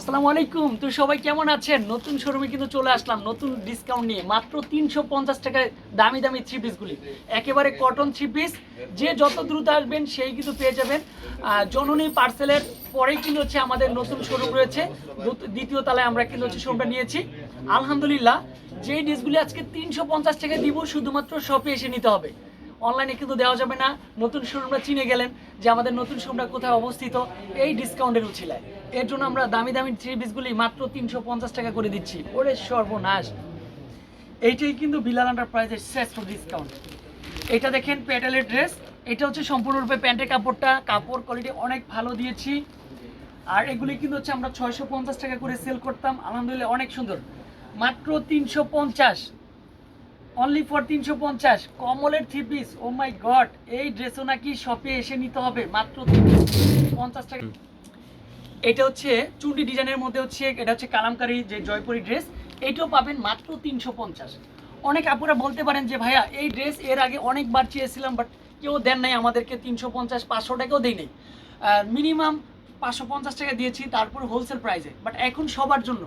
আসসালামু আলাইকুম। তো সবাই কেমন আছেন? নতুন শোরুমে কিন্তু চলে আসলাম। নতুন ডিসকাউন্ট নিয়ে। মাত্র তিনশো পঞ্চাশ টাকায় দামি দামি থ্রি পিসগুলি একেবারে কটন থ্রি পিস যে যত দ্রুত আসবেন, সেই কিন্তু পেয়ে যাবেন। জননী পার্সেলের পরেই কিন্তু হচ্ছে আমাদের নতুন শোরুম রয়েছে। দ্বিতীয় তলায় আমরা কিন্তু হচ্ছে শোরুমটা নিয়েছি। আলহামদুলিল্লাহ যে ড্রেসগুলি আজকে তিনশো পঞ্চাশ টাকা দিব, শুধুমাত্র শপে এসে নিতে হবে। অনলাইনে কিন্তু দেওয়া যাবে না। নতুন শোরুমটা চিনে গেলেন যে আমাদের নতুন শোরুমটা কোথায় অবস্থিত, এই ডিসকাউন্টের উছিলায়। এর জন্য আমরা দামি দামি থ্রি পিসগুলি মাত্র তিনশো পঞ্চাশ টাকা করে দিচ্ছি। ওরে সর্বনাশ! এইটাই কিন্তু বিলাল এন্টারপ্রাইজের শ্রেষ্ঠ ডিসকাউন্ট এটা দেখেন প্যাটেলের ড্রেস এটা হচ্ছে সম্পূর্ণরূপে প্যান্টের কাপড়টা। কাপড় কোয়ালিটি অনেক ভালো দিয়েছি। আর এগুলি কিন্তু হচ্ছে আমরা ছয়শো পঞ্চাশ টাকা করে সেল করতাম। আলহামদুলিল্লাহ অনেক সুন্দর। মাত্র তিনশো পঞ্চাশ। অনলি ফর তিনশো পঞ্চাশ। কমলের three piece oh my god এই ড্রেসও নাকি শপে এসে নিতে হবে। মাত্র তিনশো পঞ্চাশ টাকা। এটা হচ্ছে চুন্ডি ডিজাইনের মধ্যে হচ্ছে এটা হচ্ছে কালামকারি যে জয়পুরি ড্রেস এটাও পাবেন মাত্র তিনশো পঞ্চাশ। অনেক আপুরা বলতে পারেন যে ভাইয়া এই ড্রেস এর আগে অনেকবার চেয়েছিলাম বাট কেউ দেন নাই আমাদেরকে তিনশো পঞ্চাশ পাঁচশো টাকাও দেয় নেই মিনিমাম পাঁচশো পঞ্চাশ টাকা দিয়েছি তারপর হোলসেল প্রাইসে বাট এখন সবার জন্য।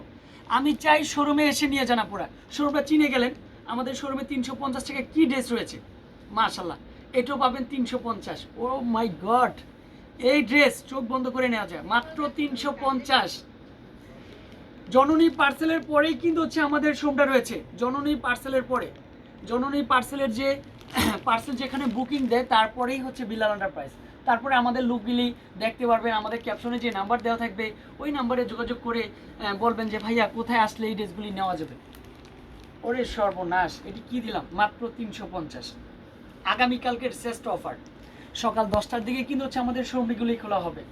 আমি চাই শোরুমে এসে নিয়ে যান আপুরা। শোরুমটা চিনে গেলেন। আমাদের শোরুমে তিনশো পঞ্চাশ টাকা কী ড্রেস রয়েছে? মাশাল্লাহ এটাও পাবেন তিনশো পঞ্চাশ। ও মাই গড এই ড্রেস চোখ বন্ধ করে নেওয়া যায়। মাত্র তিনশো পঞ্চাশ। জননী পার্সেলের পরেই কিন্তু হচ্ছে আমাদের শোরুমটা রয়েছে। জননী পার্সেলের পরে। জননী পার্সেলের যে পার্সেল যেখানে বুকিং দেয়, তারপরেই হচ্ছে বিলাল এন্টারপ্রাইজ তারপরে আমাদের লুকগুলি দেখতে পারবেন। আমাদের ক্যাপশনে যে নাম্বার দেওয়া থাকবে, ওই নাম্বারে যোগাযোগ করে বলবেন যে, ভাইয়া, কোথায় আসলে এই ড্রেসগুলি নেওয়া যাবে? ওরে সর্বনাশ, এটি কি দিলাম? মাত্র তিনশো পঞ্চাশ। আগামীকালকের শ্রেষ্ঠ অফার। সকাল দশটার দিকে কিন্তু হচ্ছে আমাদের শোরুমগুলি খোলা হবে।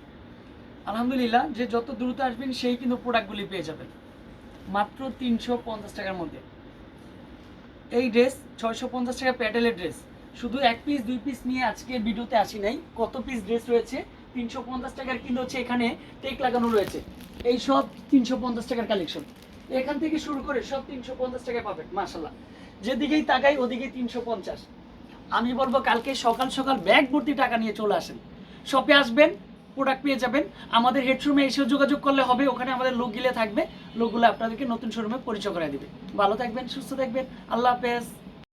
আলহামদুলিল্লাহ, যে যত দ্রুত আসবেন, সেই কিন্তু প্রোডাক্টগুলি পেয়ে যাবেন। মাত্র তিনশো পঞ্চাশ টাকার মধ্যে। এই ড্রেস, ছয়শো পঞ্চাশ টাকা প্যাটেলের ড্রেস। শুধু এক পিস দুই পিস নিয়ে আজকে ভিডিওতে আসি নাই। কত পিস ড্রেস রয়েছে তিনশো পঞ্চাশ টাকার হচ্ছে এখানে টেক লাগানো রয়েছে। এই সব তিনশো পঞ্চাশ টাকার কালেকশন এখান থেকে শুরু করে সব তিনশো পঞ্চাশ টাকায় যেদিকেই তাকাই, ওদিকেই তিনশো পঞ্চাশ। আমি বলব, কালকে সকাল সকাল ব্যাগ ভর্তি টাকা নিয়ে চলে আসেন। শপে আসবেন প্রোডাক্ট পেয়ে যাবেন। আমাদের হেডশোরুমে এসে যোগাযোগ করলে হবে, ওখানে আমাদের লোক গিলে থাকবে। লোকগুলো আপনাদেরকে নতুন শোরুমে পরিচয় করে দিবে। ভালো থাকবেন, সুস্থ থাকবেন। আল্লাহ হাফেজ।